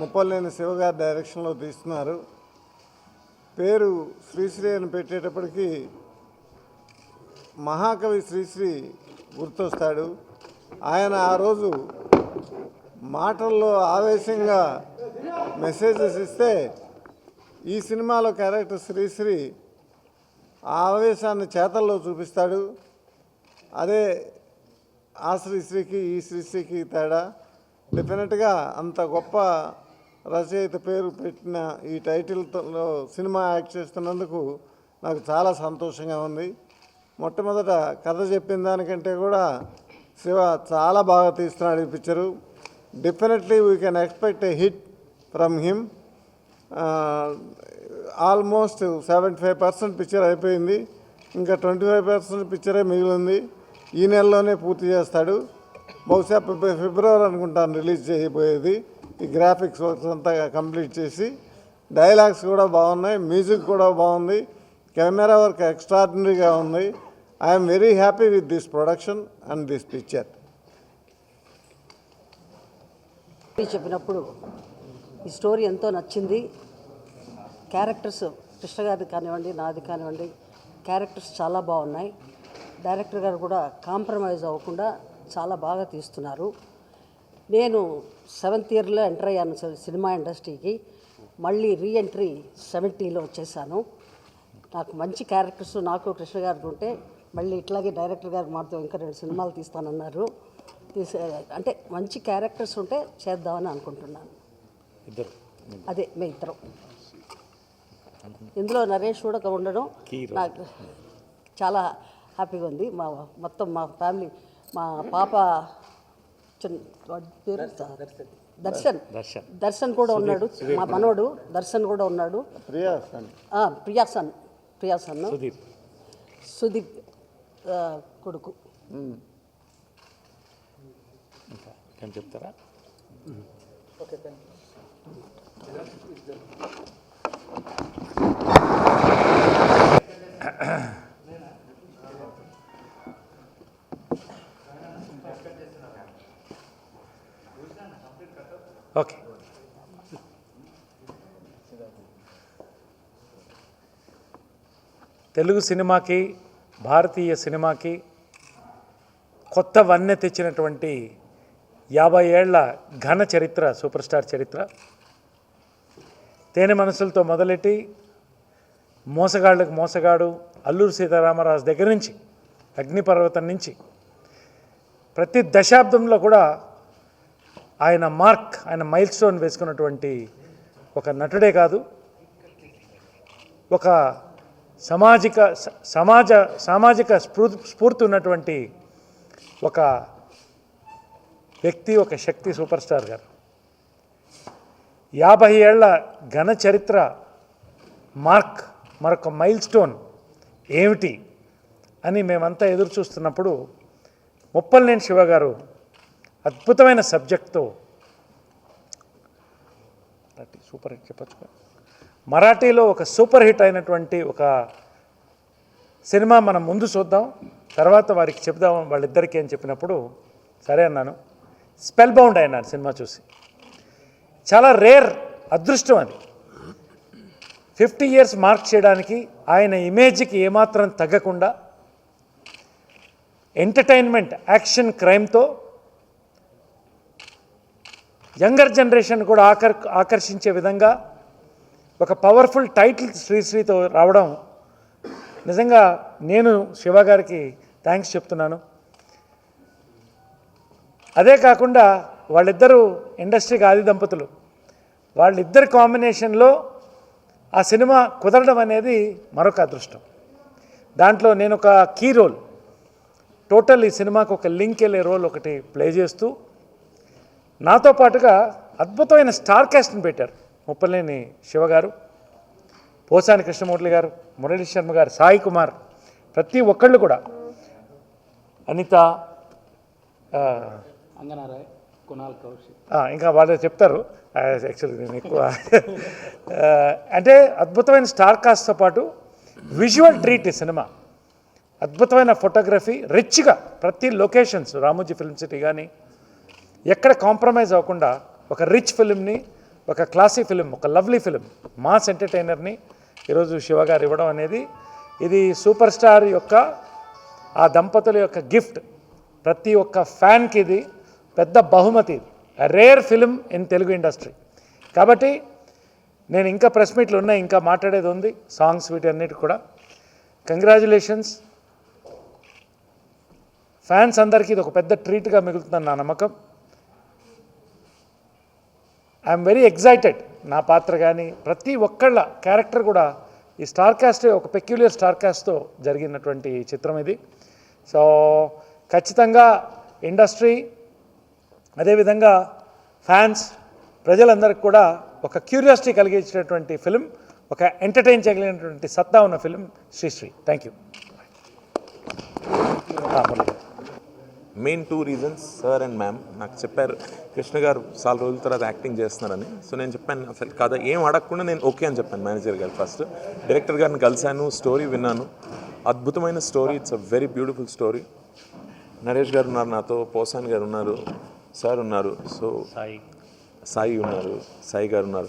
ముప్పలేని శివగారి డైరెక్షన్లో తీస్తున్నారు. పేరు శ్రీశ్రీ అని పెట్టేటప్పటికీ మహాకవి శ్రీశ్రీ గుర్తొస్తాడు. ఆయన ఆ రోజు మాటల్లో ఆవేశంగా మెసేజెస్ ఇస్తే ఈ సినిమాలో క్యారెక్టర్ శ్రీశ్రీ ఆ ఆవేశాన్ని చేతల్లో చూపిస్తాడు. అదే ఆ శ్రీశ్రీకి ఈ శ్రీశ్రీకి తేడా. డెఫినెట్గా అంత గొప్ప రచయిత పేరు పెట్టిన ఈ టైటిల్తో సినిమా యాక్ట్ చేస్తున్నందుకు నాకు చాలా సంతోషంగా ఉంది. మొట్టమొదట కథ చెప్పిన దానికంటే కూడా శివ చాలా బాగా తీస్తున్నాడు ఈ picture. Definitely we can expect a hit from him. Almost seventy five percent picture అయిపోయింది. ఇంకా ట్వంటీ ఫైవ్ పర్సెంట్ పిక్చరే మిగిలింది. ఈ నెలలోనే పూర్తి చేస్తాడు. బహుశా ఫిబ్రవరి అనుకుంటాను రిలీజ్ చేయబోయేది. ఈ గ్రాఫిక్స్ వర్క్స్ అంతా కంప్లీట్ చేసి డైలాగ్స్ కూడా బాగున్నాయి మ్యూజిక్ కూడా బాగుంది కెమెరా వర్క్ ఎక్స్ట్రాడినరీగా ఉంది. I'm very happy with this production and this picture చెప్పినప్పుడు ఈ స్టోరీ ఎంతో నచ్చింది. క్యారెక్టర్స్ కృష్ణ గారిది కానివ్వండి నాది కానివ్వండి క్యారెక్టర్స్ చాలా బాగున్నాయి. డైరెక్టర్ గారు కూడా కాంప్రమైజ్ అవ్వకుండా చాలా బాగా తీస్తున్నారు. నేను సెవెంత్ ఇయర్లో ఎంటర్ అయ్యాను సినిమా ఇండస్ట్రీకి. మళ్ళీ రీ ఎంట్రీ సెవెంటీలో వచ్చేసాను. నాకు మంచి క్యారెక్టర్స్ నాకు కృష్ణ గారికి ఉంటే మళ్ళీ ఇట్లాగే డైరెక్టర్ గారు మాతో ఇంకా రెండు సినిమాలు తీస్తానన్నారు. తీసే అంటే మంచి క్యారెక్టర్స్ ఉంటే చేద్దామని అనుకుంటున్నాను. ఇద్దరు. అదే మీ ఇద్దరం. ఇందులో నరేష్ కూడా ఉండడం నాకు చాలా హ్యాపీగా ఉంది. మా మొత్తం మా ఫ్యామిలీ మా పాప పేరు దర్శన్ దర్శన్. దర్శన్. కూడా ఉన్నాడు. మా మనోడు దర్శన్ కూడా ఉన్నాడు. ప్రియా సన్. ఆ, ప్రియాసన్ ప్రియాసన్ సుదీప్ సుదీప్ ఆ, కొడుకు. ఇంకా ఏం ఓకే. తెలుగు సినిమాకి భారతీయ సినిమాకి కొత్త వన్నె తెచ్చినటువంటి యాభై ఏళ్ళ ఘన చరిత్ర సూపర్ స్టార్ చరిత్ర. తేనె మనసులతో మొదలెట్టి మోసగాళ్ళకు మోసగాడు అల్లూరు సీతారామరాజు దగ్గర నుంచి అగ్నిపర్వతం నుంచి ప్రతి దశాబ్దంలో కూడా ఆయన మార్క్ ఆయన మైల్ స్టోన్ వేసుకున్నటువంటి ఒక నటుడే కాదు. ఒక సామాజిక స- సమాజ సామాజిక స్ఫూ స్ఫూర్తి ఉన్నటువంటి ఒక వ్యక్తి ఒక శక్తి సూపర్ స్టార్ గారు. యాభై ఏళ్ళ ఘన చరిత్ర మార్క్ మరొక మైల్ స్టోన్ ఏమిటి అని మేమంతా ఎదురు చూస్తున్నప్పుడు ముప్పలనేని శివ గారు అద్భుతమైన సబ్జెక్ట్తో. మరాఠీ సూపర్ హిట్ చెప్పచ్చు మరాఠీలో ఒక సూపర్ హిట్ అయినటువంటి ఒక సినిమా మనం ముందు చూద్దాం తర్వాత వారికి చెప్దాం వాళ్ళిద్దరికీ అని చెప్పినప్పుడు సరే అన్నాను. స్పెల్ బౌండ్ అయినా సినిమా చూసి. చాలా రేర్ అదృష్టం అది. ఫిఫ్టీ ఇయర్స్ మార్క్ చేయడానికి ఆయన ఇమేజ్కి ఏమాత్రం తగ్గకుండా ఎంటర్టైన్మెంట్ యాక్షన్ క్రైమ్తో యంగర్ జనరేషన్ కూడా ఆకర్ ఆకర్షించే విధంగా ఒక పవర్ఫుల్ టైటిల్ శ్రీశ్రీతో రావడం నిజంగా నేను శివ గారికి థ్యాంక్స్ చెప్తున్నాను. అదే కాకుండా వాళ్ళిద్దరూ ఇండస్ట్రీకి ఆది దంపతులు. వాళ్ళిద్దరి కాంబినేషన్లో ఆ సినిమా కుదరడం అనేది మరొక అదృష్టం. దాంట్లో నేను ఒక కీ రోల్. టోటల్ ఈ సినిమాకు ఒక లింక్ వెళ్ళే రోల్ ఒకటి ప్లే చేస్తూ నాతో పాటుగా అద్భుతమైన స్టార్ క్యాస్ట్ని పెట్టారు. ముప్పలేని శివ గారు పోసాని కృష్ణమూర్తి గారు మురళీ శర్మ గారు సాయి కుమార్ ప్రతి ఒక్కళ్ళు కూడా. అనిత అంగనారాయ్ కునాల్ కౌశిక్. ఇంకా వాళ్ళు చెప్తారు. యాక్చువల్లీ నేను ఎక్కువ అంటే అద్భుతమైన స్టార్ కాస్ట్తో పాటు విజువల్ ట్రీట్ ఈ సినిమా. అద్భుతమైన ఫోటోగ్రఫీ రిచ్గా ప్రతి లొకేషన్స్ రామోజీ ఫిల్మ్ సిటీ కానీ ఎక్కడ కాంప్రమైజ్ అవ్వకుండా ఒక రిచ్ ఫిలింని ఒక క్లాసీ ఫిలిం ఒక లవ్లీ ఫిలిం మాస్ ఎంటర్టైనర్ని ఈరోజు శివ గారు ఇవ్వడం అనేది ఇది సూపర్ స్టార్ యొక్క ఆ దంపతుల యొక్క గిఫ్ట్. ప్రతి ఒక్క ఫ్యాన్కి ఇది పెద్ద బహుమతి. Rare film in Telugu industry కాబట్టి నేను ఇంకా ప్రెస్ మీట్లు ఉన్నాయి ఇంకా మాట్లాడేది ఉంది సాంగ్స్ వీటన్నిటి కూడా. కంగ్రాచులేషన్స్ ఫ్యాన్స్ అందరికీ ఇది ఒక పెద్ద ట్రీట్గా మిగులుతుందని నా నమ్మకం. ఐఎమ్ వెరీ ఎగ్జైటెడ్ నా పాత్ర కానీ ప్రతి ఒక్కళ్ళ క్యారెక్టర్ కూడా ఈ స్టార్ కాస్ట్ ఒక పెక్యులియర్ స్టార్ కాస్ట్తో జరిగినటువంటి చిత్రం ఇది. సో ఖచ్చితంగా ఇండస్ట్రీ అదేవిధంగా ఫ్యాన్స్ ప్రజలందరికీ కూడా ఒక క్యూరియాసిటీ కలిగించినటువంటి ఫిలిం ఒక ఎంటర్టైన్ చేయగలిగినటువంటి సత్తా ఉన్న film Sri Sri. Thank you main two reasons sir and ma'am నాకు చెప్పారు. కృష్ణ గారు చాలా రోజుల తర్వాత యాక్టింగ్ చేస్తున్నారని. సో నేను చెప్పాను అసలు కథ ఏం అడగకుండా నేను ఓకే అని చెప్పాను మేనేజర్ గారు ఫస్ట్. డైరెక్టర్ గారిని కలిశాను స్టోరీ విన్నాను. అద్భుతమైన story it's a very beautiful story. Naresh గారు ఉన్నారు నాతో పోసాన్ గారు ఉన్నారు సార్ ఉన్నారు సో సాయి. సాయి ఉన్నారు సాయి గారు ఉన్నారు.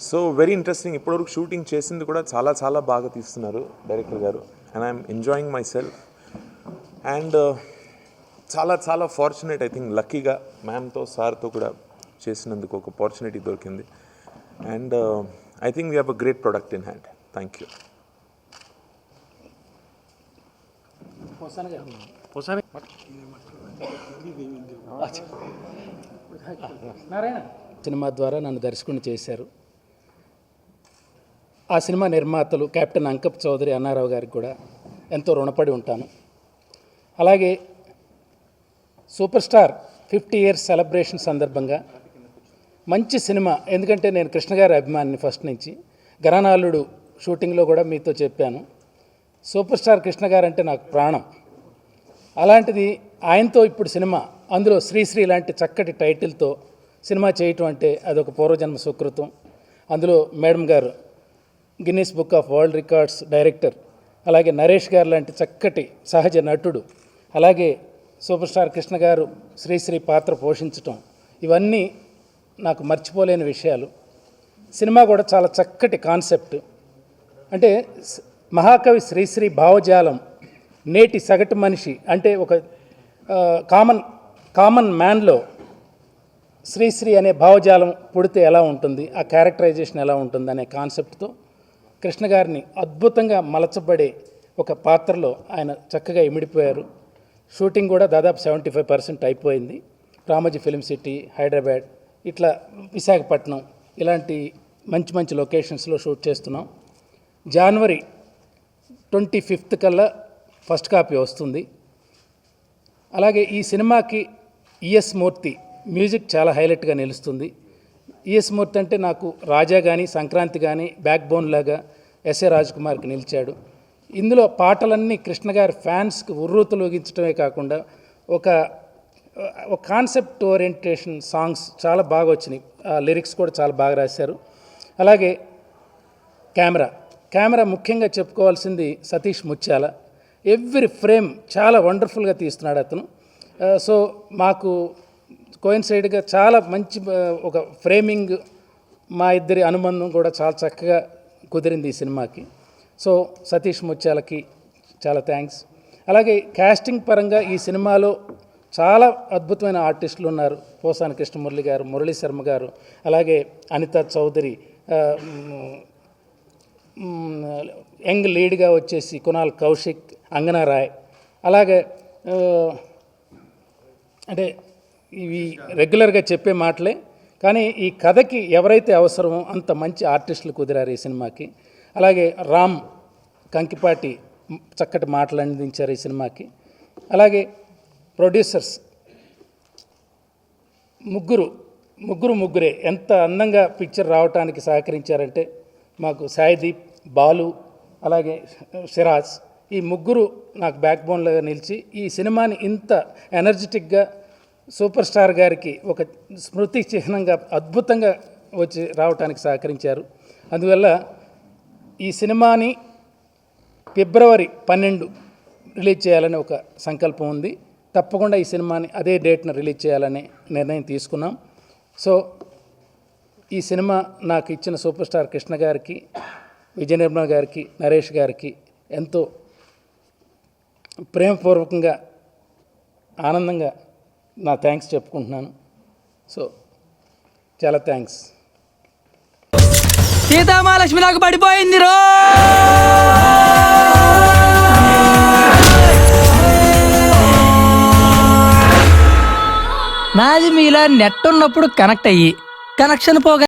సో వెరీ ఇంట్రెస్టింగ్ ఇప్పటివరకు షూటింగ్ చేసింది కూడా చాలా చాలా బాగా తీస్తున్నారు డైరెక్టర్ గారు. And I'm enjoying myself. And చాలా చాలా ఫార్చునేట్ ఐ థింక్ లక్కీగా మ్యామ్తో సార్తో కూడా చేసినందుకు ఒక ఆపర్చునిటీ దొరికింది. And I think we have a great product in hand thank you cinema ద్వారా నన్ను దర్శకుని చేశారు. ఆ సినిమా నిర్మాతలు కెప్టెన్ అంకప్ చౌదరి అన్నారావు గారికి కూడా ఎంతో రుణపడి ఉంటాను. అలాగే super star fifty years celebration సందర్భంగా మంచి సినిమా ఎందుకంటే నేను కృష్ణ గారి అభిమానిని ఫస్ట్ నుంచి గరానాలుడు షూటింగ్లో కూడా మీతో చెప్పాను. సూపర్ స్టార్ కృష్ణ గారు అంటే నాకు ప్రాణం. అలాంటిది ఆయనతో ఇప్పుడు సినిమా అందులో శ్రీశ్రీ లాంటి చక్కటి టైటిల్తో సినిమా చేయటం అంటే అదొక పూర్వజన్మ సుకృతం. అందులో మేడం గారు Guinness book of world records director అలాగే నరేష్ గారు లాంటి చక్కటి సహజ నటుడు అలాగే సూపర్ స్టార్ కృష్ణ గారు శ్రీశ్రీ పాత్ర పోషించటం ఇవన్నీ నాకు మర్చిపోలేని విషయాలు. సినిమా కూడా చాలా చక్కటి కాన్సెప్ట్. అంటే మహాకవి శ్రీశ్రీ భావజాలం నేటి సగటు మనిషి అంటే ఒక కామన్ కామన్ మ్యాన్లో శ్రీశ్రీ అనే భావజాలం పుడితే ఎలా ఉంటుంది ఆ క్యారెక్టరైజేషన్ ఎలా ఉంటుంది అనే కాన్సెప్ట్తో కృష్ణ గారిని అద్భుతంగా మలచబడే ఒక పాత్రలో ఆయన చక్కగా ఇమిడిపోయారు. షూటింగ్ కూడా దాదాపు సెవెంటీ ఫైవ్ పర్సెంట్ అయిపోయింది. రామోజీ ఫిలిం సిటీ హైదరాబాద్ ఇట్లా విశాఖపట్నం ఇలాంటి మంచి మంచి లొకేషన్స్లో షూట్ చేస్తున్నాం. జనవరి ట్వంటీ ఫిఫ్త్ కల్లా ఫస్ట్ కాపీ వస్తుంది. అలాగే ఈ సినిమాకి ఈఎస్ మూర్తి మ్యూజిక్ చాలా హైలైట్గా నిలుస్తుంది. ఈఎస్ మూర్తి అంటే నాకు రాజా కానీ సంక్రాంతి కానీ బ్యాక్ బోన్ లాగా ఎస్ఏ కుమార్కి నిలిచాడు. ఇందులో పాటలన్నీ కృష్ణ గారి ఫ్యాన్స్కి ఉర్రూతలోగించడమే కాకుండా ఒక ఒక కాన్సెప్ట్ ఓరియంటేషన్ సాంగ్స్ చాలా బాగా వచ్చినాయి. ఆ లిరిక్స్ కూడా చాలా బాగా రాశారు. అలాగే కెమెరా. కెమెరా ముఖ్యంగా చెప్పుకోవాల్సింది సతీష్ ముత్యాల. ఎవ్రీ ఫ్రేమ్ చాలా వండర్ఫుల్గా తీస్తున్నాడు అతను. సో మాకు కోయిన్సైడ్గా చాలా మంచి ఒక ఫ్రేమింగ్ మా ఇద్దరి అనుబంధం కూడా చాలా చక్కగా కుదిరింది ఈ సినిమాకి. సో సతీష్ ముత్యాలకి చాలా థ్యాంక్స్ అలాగే కాస్టింగ్ పరంగా ఈ సినిమాలో చాలా అద్భుతమైన ఆర్టిస్టులు ఉన్నారు. పోసాని కృష్ణమురళి గారు మురళీ శర్మ గారు అలాగే అనిత చౌదరి యంగ్ లీడ్గా వచ్చేసి కునాల్ కౌశిక్ అంగనా రాయ్ అలాగే అంటే ఇవి రెగ్యులర్గా చెప్పే మాటలే. కానీ ఈ కథకి ఎవరైతే అవసరమో అంత మంచి ఆర్టిస్టులు కుదిరారు ఈ సినిమాకి. అలాగే రామ్ కంకిపాటి చక్కటి మాటలు అందించారు ఈ సినిమాకి. అలాగే ప్రొడ్యూసర్స్ ముగ్గురు ముగ్గురు ముగ్గురే ఎంత అందంగా పిక్చర్ రావడానికి సహకరించారంటే మాకు సాయిదీప్ బాలు అలాగే సిరాజ్ ఈ ముగ్గురు నాకు బ్యాక్ బోన్లుగా నిలిచి ఈ సినిమాని ఇంత ఎనర్జెటిక్గా సూపర్ స్టార్ గారికి ఒక స్మృతి చిహ్నంగా అద్భుతంగా వచ్చి రావడానికి సహకరించారు. అందువల్ల ఈ సినిమాని ఫిబ్రవరి పన్నెండు రిలీజ్ చేయాలని ఒక సంకల్పం ఉంది. తప్పకుండా ఈ సినిమాని అదే డేట్న రిలీజ్ చేయాలని నిర్ణయం తీసుకున్నాం. సో ఈ సినిమా నాకు ఇచ్చిన సూపర్ స్టార్ కృష్ణ గారికి విజయ నిర్మల గారికి నరేష్ గారికి ఎంతో ప్రేమపూర్వకంగా ఆనందంగా నా థ్యాంక్స్ చెప్పుకుంటున్నాను. సో చాలా థ్యాంక్స్. సీతామహాలక్ష్మి నాకు పడిపోయింది రో! నాది మీలా నెట్ ఉన్నప్పుడు కనెక్ట్ అయ్యి కనెక్షన్ పోగా